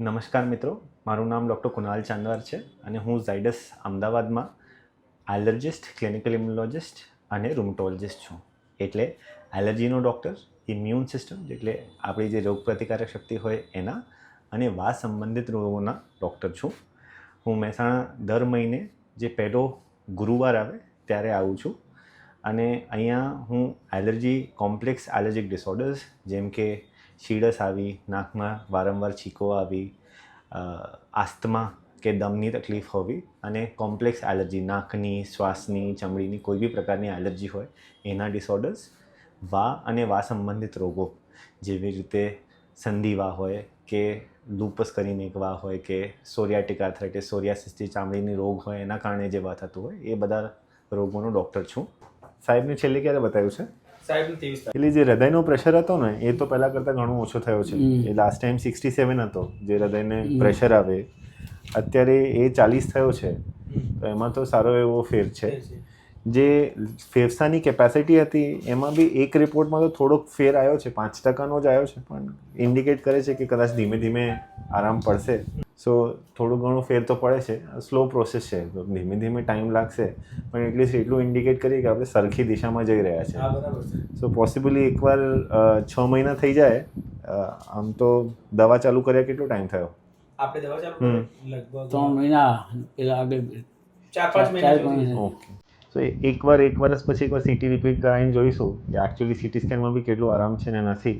નમસ્કાર મિત્રો, મારું નામ ડૉક્ટર કુનાલ ચાંદવાર છે અને હું ઝાયડસ અમદાવાદમાં એલર્જિસ્ટ ક્લિનિકલ ઇમ્યુનોલોજિસ્ટ અને રૂમટોલોજિસ્ટ છું. એટલે એલર્જીનો ડૉક્ટર, ઇમ્યુન સિસ્ટમ એટલે આપણી જે રોગપ્રતિકારક શક્તિ હોય એના અને વાસ સંબંધિત રોગોના ડૉક્ટર છું. હું મહેસાણા દર મહિને જે પહેલો ગુરુવાર આવે ત્યારે આવું છું. અને અહીંયા હું એલર્જી કોમ્પ્લેક્સ એલર્જીક ડિસઓર્ડર્સ જેમ કે શીડસ આવી, નાકમાં વારંવાર છીકો આવી આસ્થમા કે દમની તકલીફ હોવી અને કોમ્પ્લેક્સ એલર્જી, નાકની, શ્વાસની, ચમડીની કોઈ બી પ્રકારની એલર્જી હોય, એના ડિસઓર્ડર્સ, વા અને વા સંબંધિત રોગો. જેવી રીતે સંધિવા હોય કે લૂપસ કરીને એક વા હોય કે સોરિયાટિક આર્થરાઇટિસ સોરિયાસિસ જે ચામડીની રોગ હોય, એના કારણે જે વા થતું હોય, એ બધા રોગોનો ડૉક્ટર છું. સાહેબને છેલ્લે ક્યારે બતાવ્યું છે? એટલે જે હૃદયનો પ્રેશર હતો ને એ તો પહેલાં કરતાં ઘણો ઓછો થયો છે. એ લાસ્ટ ટાઈમ સિક્સટી સેવન હતો જે હૃદયને પ્રેશર આવે. અત્યારે એ ચાલીસ થયો છે. તો એમાં તો સારો એવો ફેર છે. જે ફેફસાની કેપેસિટી હતી એમાં બી એક રિપોર્ટમાં તો થોડોક ફેર આવ્યો છે. પાંચ ટકાનો જ આવ્યો છે પણ ઇન્ડિકેટ કરે છે કે કદાચ ધીમે ધીમે આરામ પડશે. સો થોડું ઘણું ફેર તો પડે છે. સ્લો પ્રોસેસ છે. તો ધીમે ધીમે ટાઈમ લાગશે. પણ એટલીસ્ટ એટલું ઇન્ડિકેટ કરીએ કે આપણે સરખી દિશામાં જઈ રહ્યા છે બરાબર સો પોસિબલી એકવાર છ મહિના થઈ જાય આમ તો દવા ચાલુ કર્યા કેટલો ટાઈમ થયો? આપણે દવા ચાલુ લગભગ ત્રણ મહિના પેલા આગળ ચાર પાંચ મહિના મહિના. ઓકે સો એકવાર એક વર્ષ પછી એકવાર સીટી રિપીટ કરાવીને જોઈશું કે એકચ્યુઅલી સીટી સ્કેનમાં બી કેટલું આરામ છે ને નથી.